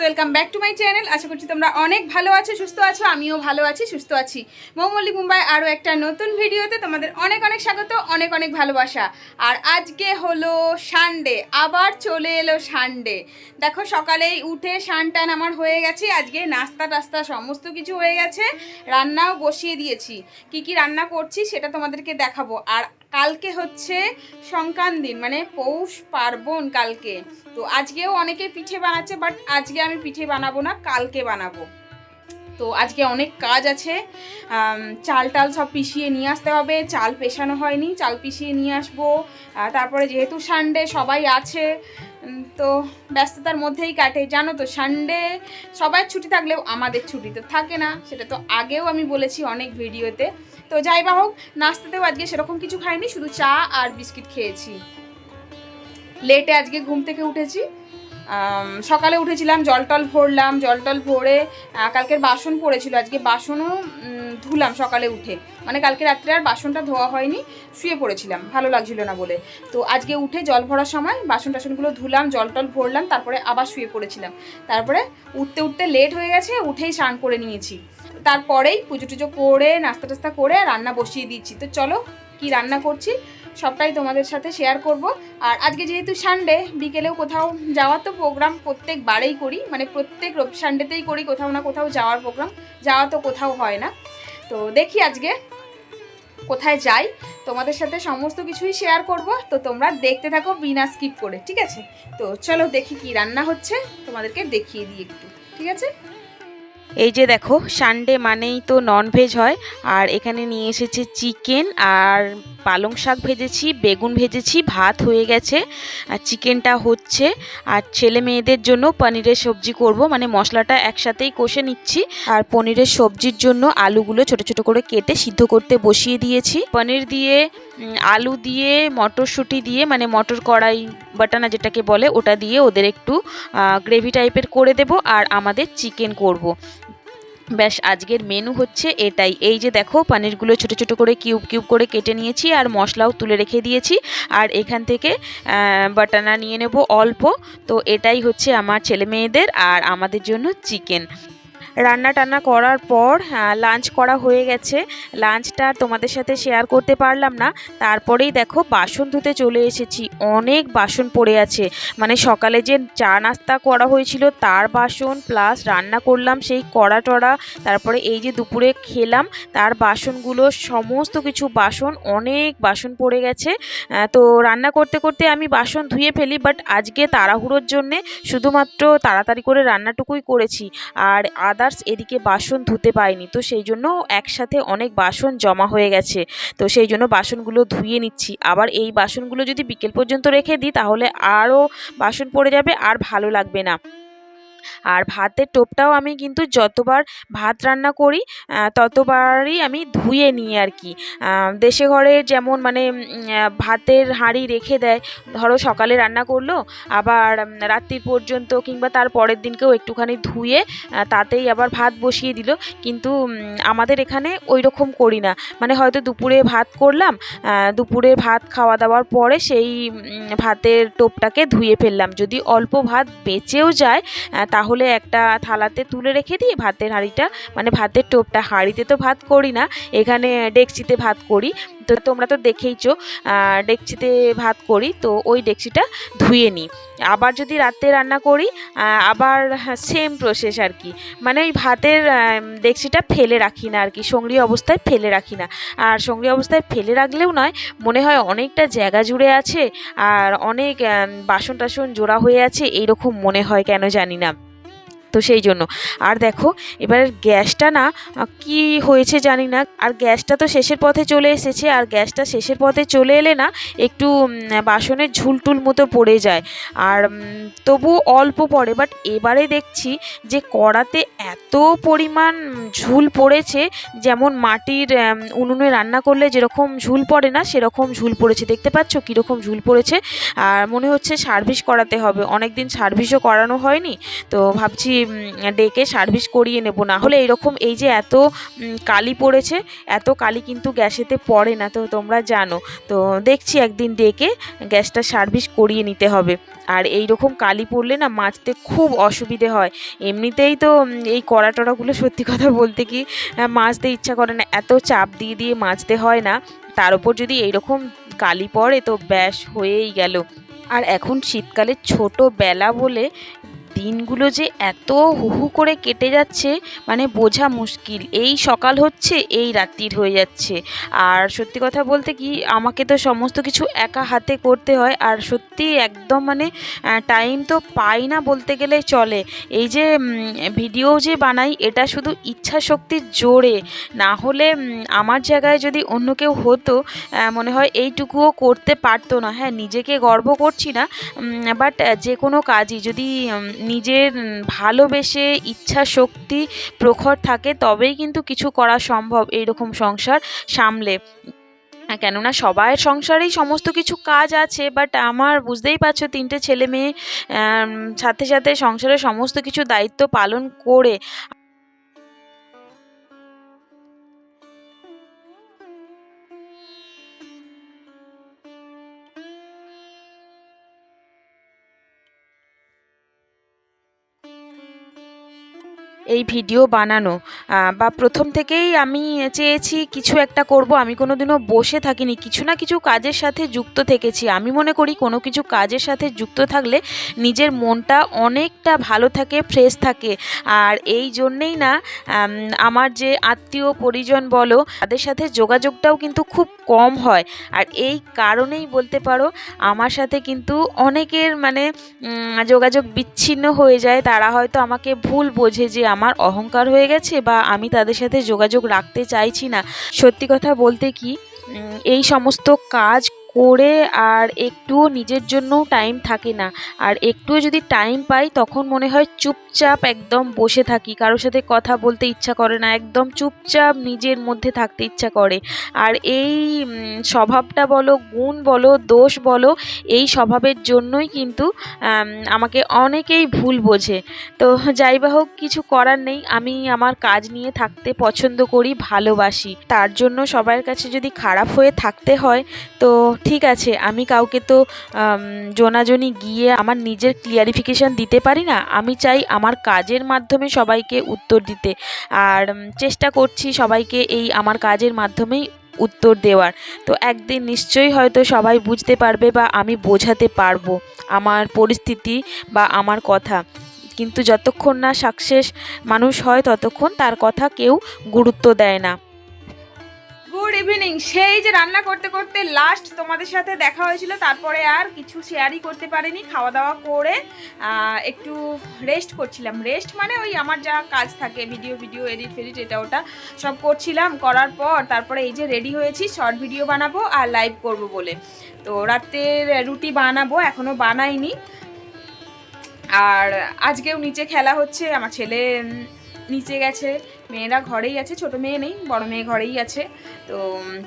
Welcome back to my channel আশা করছি তোমরা অনেক ভালো আছো, সুস্থ আছো, আমিও ভালো আছি, সুস্থ আছি। মৌমল্লিক মুম্বাই আরও একটা নতুন ভিডিওতে তোমাদের অনেক অনেক স্বাগত, অনেক অনেক ভালোবাসা। আর আজকে হলো সানডে আবার চলে এলো সানডে দেখো, সকালেই উঠে সান টান আমার হয়ে গেছে, আজকে নাস্তা টাস্তা সমস্ত কিছু হয়ে গেছে, রান্নাও বসিয়ে দিয়েছি। কি কি রান্না করছি সেটা তোমাদেরকে দেখাবো। আর কালকে হচ্ছে সংক্রান্ত দিন মানে পৌষ পার্বণ কালকে। তো আজকেও অনেকে পিঠে বানাচ্ছে বাট আজকে আমি পিঠে বানাবো না, কালকে বানাবো। তো আজকে অনেক কাজ আছে। চাল টাল সব পিষিয়ে নিয়ে আসতে হবে। চাল পেশানো হয়নি, চাল পিষিয়ে নিয়ে আসব। তারপরে যেহেতু সানডে, সবাই আছে। তো ব্যস্ততার মধ্যেই কাটে। জানো তো, সানডে সবার ছুটি থাকলেও আমাদের ছুটি তো থাকে না। সেটা তো আগেও আমি বলেছি অনেক ভিডিওতে। তো যাই বা হোক, নাস্তাতেও আজকে সেরকম কিছু খাইনি, শুধু চা আর বিস্কিট খেয়েছি। লেটে আজকে ঘুম থেকে উঠেছি। সকালে উঠেছিলাম, জল টল ভরলাম, জল টল ভরে কালকের বাসন পড়েছিল, আজকে বাসনও ধুলাম সকালে উঠে। মানে কালকে রাত্রে আর বাসনটা ধোয়া হয়নি, শুয়ে পড়েছিলাম, ভালো লাগছিল না বলে। তো আজকে উঠে জল ভরার সময় বাসন টাসনগুলো ধুলাম, জল টল ভরলাম, তারপরে আবার শুয়ে পড়েছিলাম। তারপরে উঠতে উঠতে লেট হয়ে গেছে, উঠেই স্নান করে নিয়েছি। তারপরেই পুজো টুজো করে, নাস্তা টাস্তা করে রান্না বসিয়ে দিচ্ছি। তো চলো কি রান্না করছি? সবটাই তোমাদের সাথে শেয়ার করব। আর আজকে যেহেতু সানডে বিকেলেও কোথাও যাওয়ার তো প্রোগ্রাম প্রত্যেকবারেই করি। মানে প্রত্যেক সানডেতেই করি, কোথাও না কোথাও যাওয়ার প্রোগ্রাম যাওয়া তো কোথাও হয় না। তো দেখি আজকে কোথায় যাই। তোমাদের সাথে সমস্ত কিছুই শেয়ার করব। তো তোমরা দেখতে থাকো, বিনা স্কিপ করে, ঠিক আছে? তো চলো দেখি কি রান্না হচ্ছে। তোমাদেরকে দেখিয়ে দিই একটু, ঠিক আছে? এই যে দেখো সানডে মানেই তো ননভেজ হয়। আর এখানে নিয়ে এসেছে চিকেন আর পালং শাক ভেজেছি, বেগুন ভেজেছি, ভাত হয়ে গেছে, আর চিকেনটা হচ্ছে। আর ছেলে মেয়েদের জন্য পনিরের সবজি করব মানে মশলাটা একসাথেই কষে নিচ্ছি। আর পনিরের সবজির জন্য আলুগুলো ছোট ছোট করে কেটে সিদ্ধ করতে বসিয়ে দিয়েছি। পনির দিয়ে আলু দিয়ে, মটরশুঁটি দিয়ে মানে মটর কড়াই, বাটানা যেটাকে বলে, ওটা দিয়ে ওদের একটু গ্রেভি টাইপের করে দেব, আর আমাদের চিকেন করব। ব্যাস, আজকের মেনু হচ্ছে এটাই। এই যে দেখো, পানিরগুলো ছোট ছোট করে কিউব কিউব করে কেটে নিয়েছি আর মশলাও তুলে রেখে দিয়েছি। আর এখান থেকে বাটানা নিয়ে নেব অল্প। তো এটাই হচ্ছে আমার ছেলে মেয়েদের আর আমাদের জন্য চিকেন রান্না টান্না করার পর লাঞ্চ করা হয়ে গেছে। লাঞ্চটা তোমাদের সাথে শেয়ার করতে পারলাম না। তারপরেই দেখো বাসন ধুতে চলে এসেছি। অনেক বাসন পড়ে আছে। মানে সকালে যে চা নাস্তা করা হয়েছিল, তার বাসন প্লাস রান্না করলাম সেই কড়া টড়া। তারপরে এই যে দুপুরে খেলাম, তার বাসনগুলো সমস্ত কিছু বাসন, অনেক বাসন পড়ে গেছে। তো রান্না করতে করতে আমি বাসন ধুয়ে ফেলি বাট আজকে তাড়াহুড়োর জন্যে শুধুমাত্র তাড়াতাড়ি করে রান্নাটুকুই করেছি। আর আদার্স এদিকে বাসন ধুতে পায়নি তো সেই জন্য একসাথে অনেক বাসন জমা হয়ে গেছে। তো সেই জন্য বাসনগুলো ধুয়ে নিচ্ছি। আবার এই বাসনগুলো যদি বিকেল পর্যন্ত রেখে দিই, তাহলে আরও বাসন পড়ে যাবে আর ভালো লাগবে না। আর ভাতের টোপটাও আমি কিন্তু যতবার ভাত রান্না করি ততবারই আমি ধুয়ে নিই আর কি। দেশে ঘরে যেমন মানে ভাতের হাঁড়ি রেখে দেয় ধরো সকালে রান্না করল আবার উম, রাত্রির পর্যন্ত কিংবা তার পরের দিনকেও একটুখানি ধুয়ে তাতেই আবার ভাত বসিয়ে দিল। কিন্তু আমাদের এখানে ওই রকম করি না। মানে হয়তো দুপুরে ভাত করলাম দুপুরে ভাত খাওয়া দাওয়ার পরে সেই ভাতের টোপটাকে ধুয়ে ফেললাম। যদি অল্প ভাত বেঁচেও যায় তাহলে একটা থালাতে তুলে রেখে দিই ভাতের হাঁড়িটা। মানে ভাতের টোপটা, হাঁড়িতে তো ভাত করি না, এখানে ডেকচিতে ভাত করি। তো তোমরা তো দেখেইছো ডেকচিতে ভাত করি, তো ওই ডেকচিটা ধুয়ে নিই। আবার যদি রাত্রে রান্না করি আবার সেম প্রসেস আর কি। মানে ওই ভাতের ডেকচিটা ফেলে রাখি না আর কি, সঙ্গী অবস্থায় ফেলে রাখি না। আর সঙ্গী অবস্থায় ফেলে রাখলেও নয়, মনে হয় অনেকটা জায়গা জুড়ে আছে, আর অনেক বাসন টাসন জোড়া হয়ে আছে, এইরকম মনে হয়, কেন জানি না। তো সেই জন্য। আর দেখো, এবার গ্যাসটা না কি হয়েছে জানি না। আর গ্যাসটা তো শেষের পথে চলে এসেছে, আর গ্যাসটা শেষের পথে চলে এলে না, একটু বাসনের ঝুলটুল মতো পড়ে যায়। আর তবু অল্প পড়ে বাট এবারে দেখছি যে কড়াতে এত পরিমাণ ঝুল পড়েছে, যেমন মাটির উনুনে রান্না করলে যেরকম ঝুল পড়ে না, সেরকম ঝুল পড়েছে। দেখতে পাচ্ছ কীরকম ঝুল পড়েছে? আর মনে হচ্ছে সার্ভিস করাতে হবে। অনেক দিন সার্ভিসও করানো হয়নি, তো ভাবছি ডেকে সার্ভিস করিয়ে নেব। না হলে এরকম এই যে এত কালি পড়েছে, এত কালি কিন্তু গ্যাসেতে পড়ে না, তো তোমরা জানো। তো দেখছি একদিন ডেকে গ্যাসটা সার্ভিস করিয়ে নিতে হবে। আর এই রকম কালি পড়লে না মাজতে খুব অসুবিধে হয়। এমনিতেই তো এই কড়া টড়াগুলো সত্যি কথা বলতে কি মাজতে ইচ্ছা করে না, এত চাপ দিয়ে দিয়ে মাজতে হয় না। তার উপর যদি এইরকম কালি পড়ে, তো ব্যাস হয়েই গেল। আর এখন শীতকালে ছোট বেলা বলে দিনগুলো যে এত হু হু করে কেটে যাচ্ছে মানে বোঝা মুশকিল। এই সকাল হচ্ছে, এই রাত্রির হয়ে যাচ্ছে। আর সত্যি কথা বলতে কি, আমাকে তো সমস্ত কিছু একা হাতে করতে হয়। আর সত্যি একদম মানে টাইম তো পাই না বলতে গেলে চলে। এই যে ভিডিও যে বানাই, এটা শুধু ইচ্ছা শক্তির জোরে। না হলে আমার জায়গায় যদি অন্য কেউ হতো মনে হয় এইটুকুও করতে পারতো না। হ্যাঁ নিজেকে গর্ব করছি না বাট যে কোনো কাজই যদি নিজের ভালোবেসে ইচ্ছা শক্তি প্রখর থাকে, তবেই কিন্তু কিছু করা সম্ভব এইরকম সংসার সামলে। কেননা সবাই সংসারেই সমস্ত কিছু কাজ আছে বাট আমার বুঝতেই পারছ তিনটে ছেলে মেয়ে সাথে সাথে সংসারের সমস্ত কিছু দায়িত্ব পালন করে এই ভিডিও বানানো। বা প্রথম থেকেই আমি চেয়েছি কিছু একটা করব, আমি কোনো দিনও বসে থাকিনি। কিছু না কিছু কাজের সাথে যুক্ত থেকেছি। আমি মনে করি কোনো কিছু কাজের সাথে যুক্ত থাকলে নিজের মনটা অনেকটা ভালো থাকে ফ্রেশ থাকে। আর এই জন্যেই না আমার যে আত্মীয় পরিজন বলো, তাদের সাথে যোগাযোগটাও কিন্তু খুব কম হয়। আর এই কারণেই বলতে পারো, আমার সাথে কিন্তু অনেকের মানে যোগাযোগ বিচ্ছিন্ন হয়ে যায়। তারা হয়তো আমাকে ভুল বোঝে যে আমার অহংকার হয়ে গেছে বা আমি তাদের সাথে যোগাযোগ রাখতে চাইছি না? সত্যি কথা বলতে কি এই সমস্ত কাজ করে আর একটুও নিজের জন্যও টাইম থাকে না। আর একটুও যদি টাইম পাই, তখন মনে হয় চুপচাপ একদম বসে থাকি। কারোর সাথে কথা বলতে ইচ্ছা করে না, একদম চুপচাপ নিজের মধ্যে থাকতে ইচ্ছা করে। আর এই স্বভাবটা বলো, গুণ বলো, দোষ বলো, এই স্বভাবের জন্যই কিন্তু আমাকে অনেকেই ভুল বোঝে। তো যাই বা হোক, কিছু করার নেই। আমি আমার কাজ নিয়ে থাকতে পছন্দ করি, ভালোবাসি। তার জন্য সবার কাছে যদি খারাপ হয়ে থাকতে হয়, তো ঠিক আছে, আমি কাউকে তো জোনাজনি গিয়ে আমার নিজের ক্লিয়ারিফিকেশান দিতে পারি না। আমি চাই আমার কাজের মাধ্যমে সবাইকে উত্তর দিতে। আর চেষ্টা করছি সবাইকে এই আমার কাজের মাধ্যমেই উত্তর দেওয়ার। তো একদিন নিশ্চয়ই হয়তো সবাই বুঝতে পারবে বা আমি বোঝাতে পারব আমার পরিস্থিতি বা আমার কথা। কিন্তু যতক্ষণ না সাকসেস মানুষ হয় ততক্ষণ তার কথা কেউ গুরুত্ব দেয় না। ইভিনিং সেই যে রান্না করতে করতে লাস্ট তোমাদের সাথে দেখা হয়েছিল, তারপরে আর কিছু শেয়ারই করতে পারিনি খাওয়া দাওয়া করে একটু রেস্ট করছিলাম। রেস্ট মানে ওই আমার যা কাজ থাকে ভিডিও ভিডিও এডিট ফেডিট এটা ওটা সব করছিলাম, করার পর তারপরে এই যে রেডি হয়েছি শর্ট ভিডিও বানাবো আর লাইভ করব বলে। তো রাতের রুটি বানাবো এখনও বানাইনি। আর আজকেও নিচে খেলা হচ্ছে, আমার ছেলে নিচে গেছে, মেয়েরা ঘরেই আছে, ছোট মেয়ে নেই, বড় মেয়ে ঘরেই আছে, তো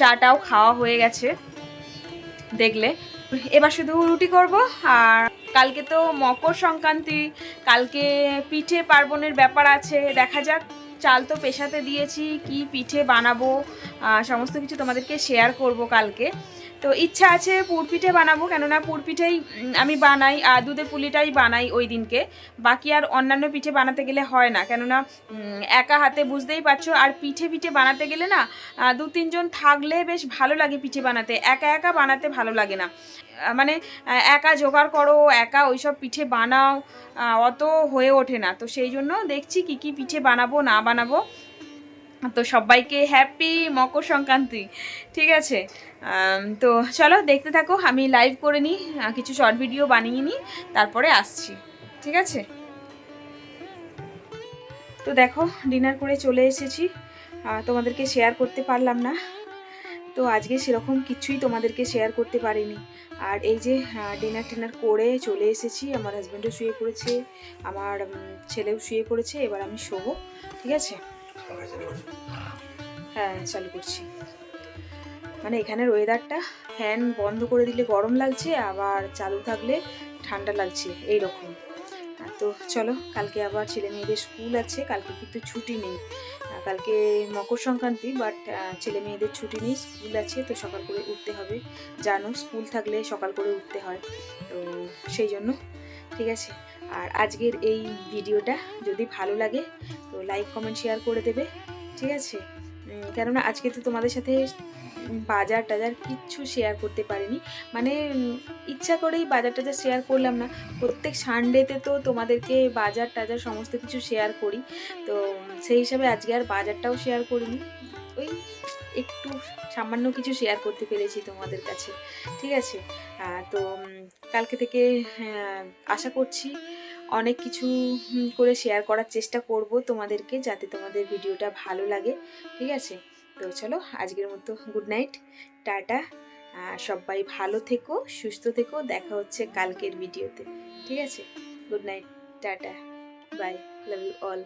চাটাও খাওয়া হয়ে গেছে। দেখলে, এবার শুধু রুটি করব, আর কালকে তো মকর সংক্রান্তি, কালকে পিঠে পার্বণের ব্যাপার আছে, দেখা যাক, চাল তো পেশাতে দিয়েছি, কি পিঠে বানাবো সমস্ত কিছু তোমাদেরকে শেয়ার করব কালকে। তো ইচ্ছা আছে পুরপিঠে বানাবো, কেননা পুরপিঠেই আমি বানাই, আর দুধের পুলিটাই বানাই ওই দিনকে। বাকি আর অন্যান্য পিঠে বানাতে গেলে হয় না, কেননা একা হাতে বুঝতেই পারছ, আর পিঠে পিঠে বানাতে গেলে না দু তিনজন থাকলে বেশ ভালো লাগে পিঠে বানাতে, একা একা বানাতে ভালো লাগে না। মানে একা জোগাড় করো, একা ওইসব পিঠে বানাও অত হয়ে ওঠে না। তো সেই জন্য দেখছি কি কি পিঠে বানাবো, না বানাবো। তো সবাইকে হ্যাপি মকর সংক্রান্তি, ঠিক আছে? তো চলো দেখতে থাকো, আমি লাইভ করে নিই কিছু শর্ট ভিডিও বানিয়ে নিই, তারপরে আসছি, ঠিক আছে? তো দেখো ডিনার করে চলে এসেছি তোমাদেরকে শেয়ার করতে পারলাম না। তো আজকে সেরকম কিছুই তোমাদেরকে শেয়ার করতে পারিনি। আর এই যে ডিনার টিনার করে চলে এসেছি, আমার হাজব্যান্ডও শুয়ে পড়েছে, আমার ছেলেও শুয়ে পড়েছে, এবার আমি শোবো, ঠিক আছে? হ্যাঁ চালু করছি। মানে এখানের ওয়েদারটা ফ্যান বন্ধ করে দিলে গরম লাগছে, আবার চালু থাকলে ঠান্ডা লাগছে এই রকম তো চলো, কালকে আবার ছেলে মেয়েদের স্কুল আছে, কালকে কিন্তু ছুটি নেই। কালকে মকর সংক্রান্তি বাট ছেলে মেয়েদের ছুটি নেই স্কুল আছে, তো সকাল করে উঠতে হবে। জানো স্কুল থাকলে সকাল করে উঠতে হয়, তো সেই জন্য ঠিক আছে? আর আজকের এই ভিডিওটা যদি ভালো লাগে, তো লাইক কমেন্ট শেয়ার করে দেবে, ঠিক আছে? কেননা আজকে তো তোমাদের সাথে বাজার টাজার কিচ্ছু শেয়ার করতে পারিনি। মানে ইচ্ছা করেই বাজার টাজার শেয়ার করলাম না। প্রত্যেক সানডেতে তো তোমাদেরকে বাজার টাজার সমস্ত কিছু শেয়ার করি। তো সেই হিসাবে আজকে আর বাজারটাও শেয়ার করিনি। ওই একটু সামান্য কিছু শেয়ার করতে পেরেছি তোমাদের কাছে। ঠিক আছে? তো কালকে থেকে হ্যাঁ, আশা করছি অনেক কিছু করে শেয়ার করার চেষ্টা করব তোমাদেরকে যাতে তোমাদের ভিডিওটা ভালো লাগে ঠিক আছে? তো চলো আজকের মতো গুড নাইট টাটা সবাই ভালো থেকো সুস্থ থেকো দেখা হচ্ছে কালকের ভিডিওতে ঠিক আছে? Good night tata bye love you all